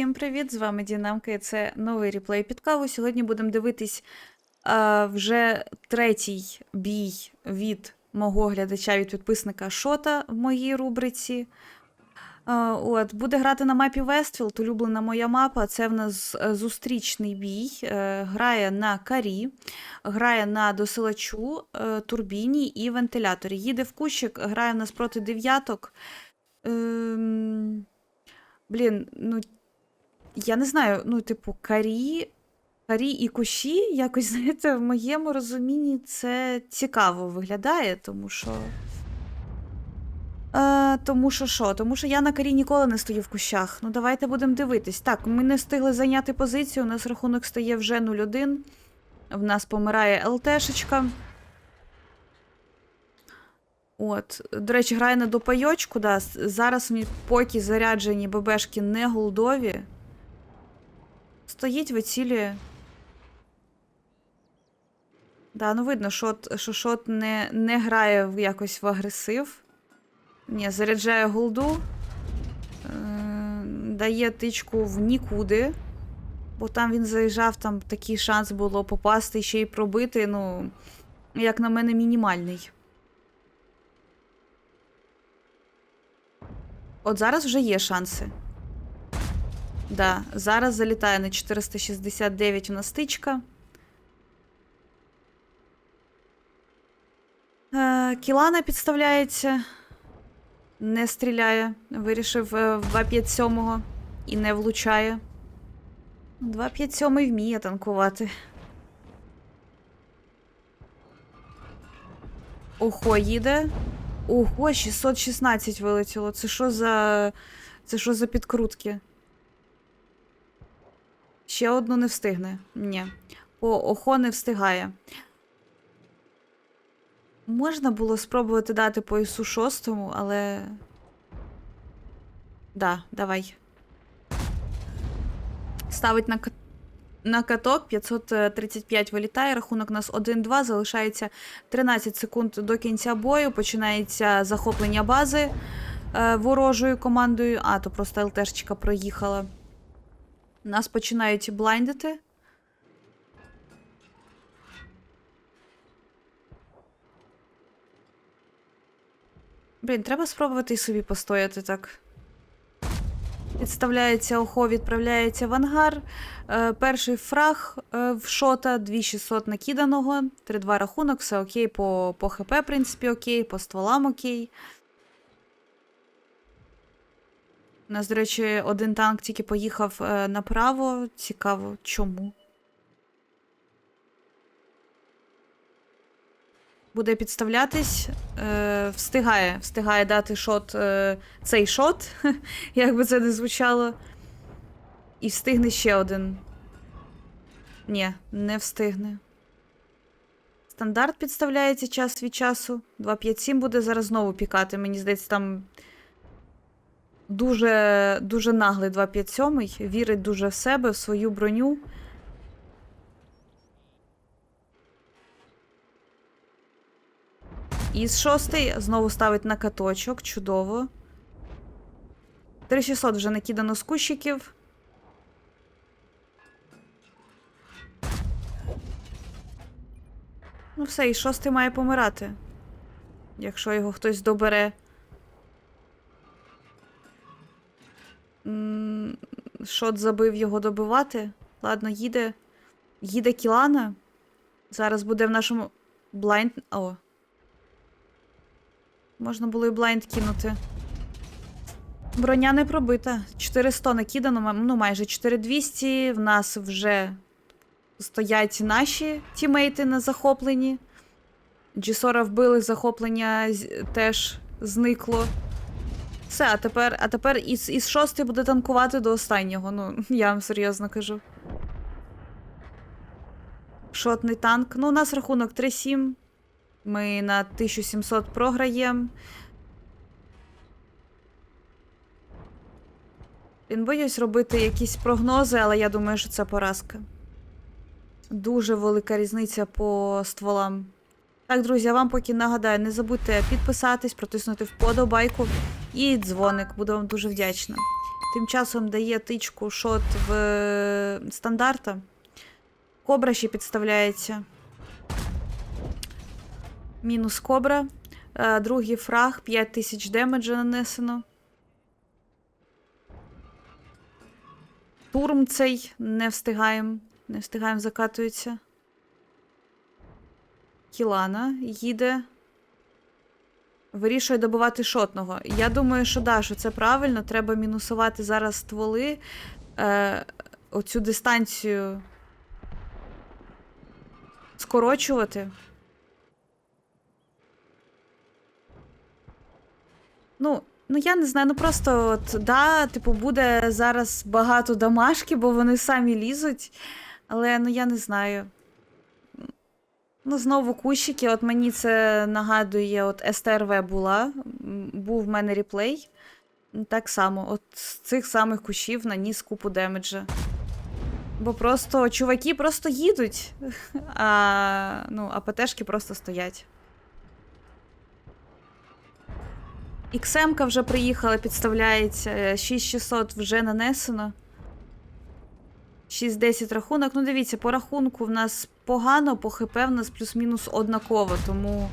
Всім привіт! З вами Дінамка і це новий реплей під каву. Сьогодні будемо дивитись а, вже третій бій від мого глядача від підписника Шота в моїй рубриці. А, от, буде грати на мапі Вестфілд, улюблена моя мапа. Це в нас е, зустрічний бій. Е, грає на карі, грає на досилачу, е, турбіні і вентиляторі. Їде в кущик, грає в нас проти дев'яток. Ем... Блін, ну я не знаю, ну, типу, карі, карі і кущі, якось, знаєте, в моєму розумінні це цікаво виглядає, тому що. Е, тому що що? Тому що я на карі ніколи не стою в кущах. Ну, давайте будемо дивитись. Так, ми не встигли зайняти позицію, у нас рахунок стає вже 0-1. В нас помирає ЛТшечка. От, до речі, грає на допайочку, да. Зараз мені поки заряджені ББшки не голдові. Стоїть, вицілює. Да, ну видно, що шот не, не грає якось в агресив. Ні, заряджає голду. Е, дає тичку в нікуди. Бо там він заїжджав, там такий шанс було попасти ще й пробити. Ну, як на мене, мінімальний. От зараз вже є шанси. Да, зараз залітає на 469 у нас тичка. Е, Кілана підставляється. Не стріляє. Вирішив е, в 257 і не влучає. 257 вміє танкувати. Охо, їде. Ого, 616 вилетіло. Це що за. Це що за підкрутки? Ще одну не встигне. Ні. По охо не встигає. Можна було спробувати дати по ісу шостому, але. Да, давай. Ставить на, на каток 535 вилітає. Рахунок у нас 1-2. Залишається 13 секунд до кінця бою. Починається захоплення бази е, ворожою командою. А, то просто ЛТшечка проїхала. Нас починають блайндити. Блін, треба спробувати і собі постояти так. Підставляється охо, відправляється в ангар. Е, перший фраг е, в шота, 2600 накиданого, 3-2 рахунок, все окей, по, по ХП, в принципі, окей, по стволам окей. У нас, до речі, один танк тільки поїхав е, направо. Цікаво, чому. Буде підставлятись, е, встигає, встигає дати шот, е, цей шот, як би це не звучало. І встигне ще один. Ні, не встигне. Стандарт підставляється час від часу. 257 буде зараз знову пікати. Мені здається, там дуже, дуже наглий 257, вірить дуже в себе, в свою броню. І шостий знову ставить на каточок. Чудово. 3600 вже накидано з кущиків. Ну все, і шостий має помирати. Якщо його хтось добере. Шот забив його добивати. Ладно, їде. Їде Кілана. Зараз буде в нашому блайнд. О. Можна було і блайнд кинути. Броня не пробита. 400 накидано, ну майже 4200. В нас вже стоять наші тімейти на захопленні. Джісора вбили, захоплення теж зникло. Все, а тепер, а тепер із, із шостий буде танкувати до останнього. Ну, я вам серйозно кажу. Шотний танк. Ну, у нас рахунок 3-7. Ми на 1700 програємо. Він боюсь робити якісь прогнози, але я думаю, що це поразка. Дуже велика різниця по стволам. Так, друзі, я вам поки нагадаю, не забудьте підписатись, протиснути вподобайку і дзвоник. Буду вам дуже вдячна. Тим часом дає тичку шот в е, стандарта. Кобра ще підставляється. Мінус кобра. Е, Другий фраг, 5000 демеджа нанесено. Турм цей не встигаємо. Не встигаємо, закатується. Кілана їде. Вирішує добивати шотного. Я думаю, що да, що це правильно. Треба мінусувати зараз стволи. Е, оцю дистанцію скорочувати. Ну, ну я не знаю, ну просто от, да, типу, буде зараз багато домашки, бо вони самі лізуть. Але ну я не знаю. Ну, знову кущики. От мені це нагадує, от СТРВ була. Був в мене реплей. Так само, от з цих самих кущів наніс купу демеджа. Бо просто чуваки просто їдуть, а ну, а ПТшки просто стоять. XM-ка вже приїхала, підставляється. е, 6600 вже нанесено. 6-10 рахунок. Ну, дивіться, по рахунку в нас погано, по в нас плюс-мінус однаково, тому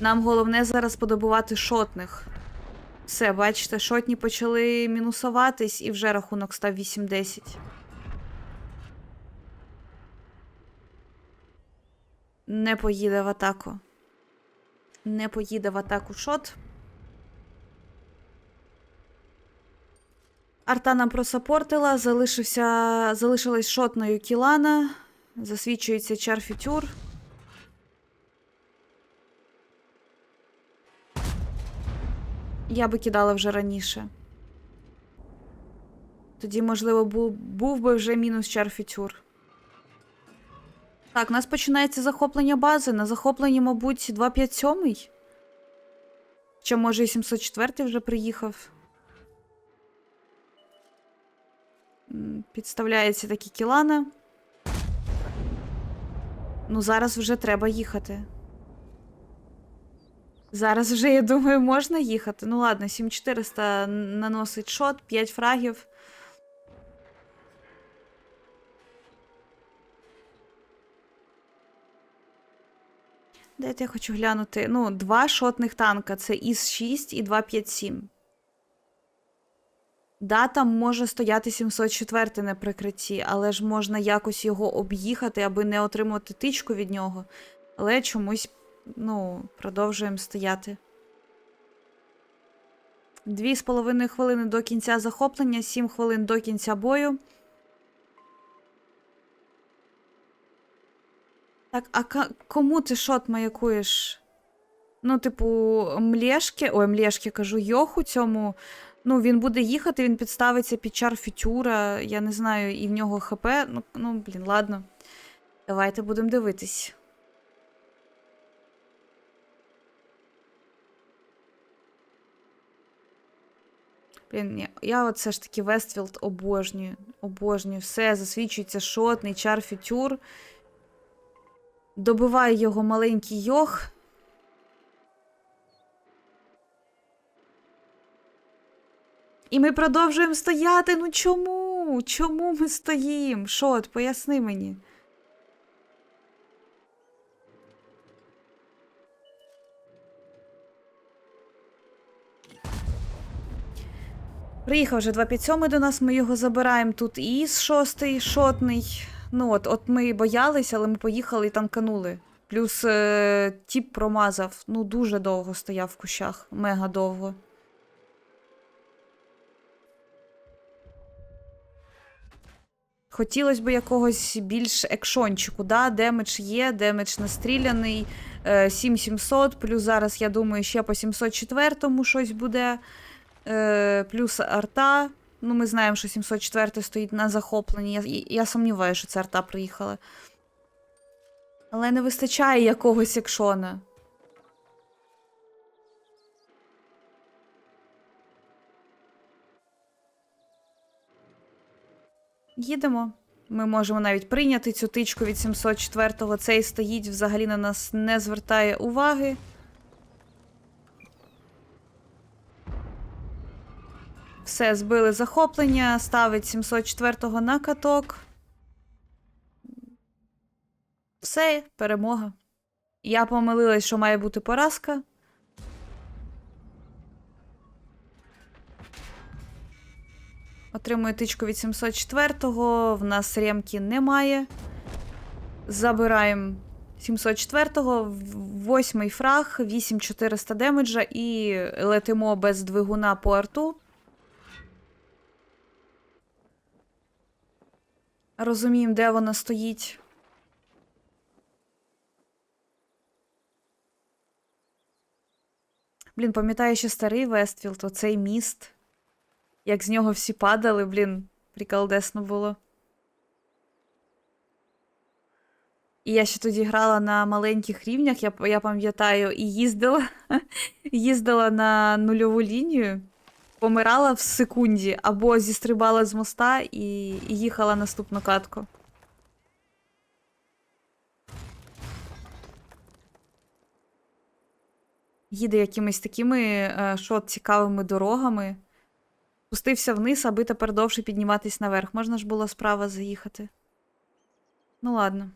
нам головне зараз подобувати шотних. Все, бачите, шотні почали мінусуватись, і вже рахунок став 8-10. Не поїде в атаку. Не поїде в атаку шот. Арта нам просапортила, залишився, залишилась шотною Кілана, засвідчується чар-фітюр. Я би кидала вже раніше. Тоді, можливо, був, був би вже мінус чар-фітюр. Так, у нас починається захоплення бази. На захопленні, мабуть, 257. Чи може і 704 вже приїхав. Підставляється такі кілана. Ну, зараз вже треба їхати. Зараз вже, я думаю, можна їхати. Ну ладно, 7400 наносить шот, 5 фрагів. Дайте я хочу глянути. Ну, два шотних танка це ІС-6 і 257. Да, там може стояти 704 на прикритті, але ж можна якось його об'їхати, аби не отримати тичку від нього. Але чомусь, ну, продовжуємо стояти. Дві з половиною хвилини до кінця захоплення, 7 хвилин до кінця бою. Так, а кому ти шот маякуєш? Ну, типу, млєшки, ой, млєшки кажу, йоху цьому. Ну, він буде їхати, він підставиться під чар фітюра, я не знаю, і в нього ХП. Ну, ну блін, ладно. Давайте будемо дивитись. Блін, я все ж таки Вестфілд обожнюю. Обожнюю. Все, засвідчується шотний чар фітюр. Добиває його маленький йох. І ми продовжуємо стояти. Ну чому? Чому ми стоїмо? Шот, поясни мені. Приїхав вже 257 до нас, ми його забираємо тут і із шостий, шотний. Ну от, от ми боялися, але ми поїхали і танканули. Плюс е, тіп промазав. Ну, дуже довго стояв в кущах. Мега довго. Хотілося б якогось більш екшончику, да? демедж є, демедж настріляний, е, 7700, плюс зараз, я думаю, ще по 704 щось буде. Е, плюс арта. Ну, ми знаємо, що 704 стоїть на захопленні. Я, я сумніваюся, що це арта приїхала. Але не вистачає якогось екшона. Їдемо. Ми можемо навіть прийняти цю тичку від 704-го. Цей стоїть, взагалі на нас не звертає уваги. Все збили захоплення, ставить 704-го на каток. Все, перемога. Я помилилась, що має бути поразка. Отримую тичку від 704-го. В нас ремки немає. Забираємо 704-го, в- восьмий фраг, 8400 демеджа і летимо без двигуна по арту. Розуміємо, де вона стоїть. Блін, пам'ятаю ще старий Вестфілд, оцей міст. Як з нього всі падали, блін, приколдесно було. І я ще тоді грала на маленьких рівнях, я, я пам'ятаю, і їздила, їздила на нульову лінію, помирала в секунді, або зістрибала з моста і, і їхала наступну катку. Їде якимись такими е, що, цікавими дорогами. Спустився вниз, аби тепер довше підніматись наверх. Можна ж було справа заїхати. Ну ладно.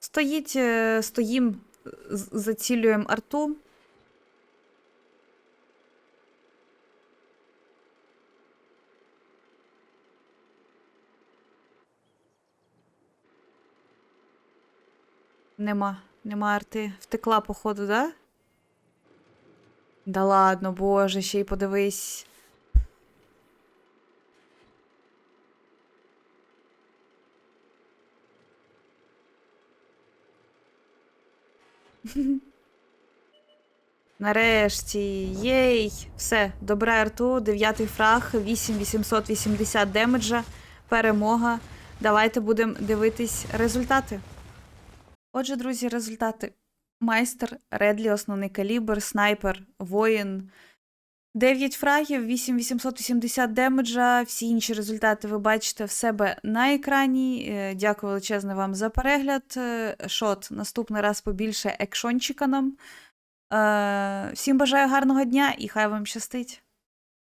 Стоїть, е, стоїм, зацілюємо арту. Нема, нема арти. Втекла, походу, да? Да ладно, боже, ще й подивись. Нарешті, єй! Все, добре арту, дев'ятий фраг, 8880 демеджа, перемога. Давайте будемо дивитись результати. Отже, друзі, результати. Майстер, Редлі, основний калібр, снайпер, воїн. 9 фрагів, 8880 демеджа. Всі інші результати ви бачите в себе на екрані. Е, Дякую величезне вам за перегляд. Е, Шот, наступний раз побільше екшончика нам. Е, Всім бажаю гарного дня і хай вам щастить.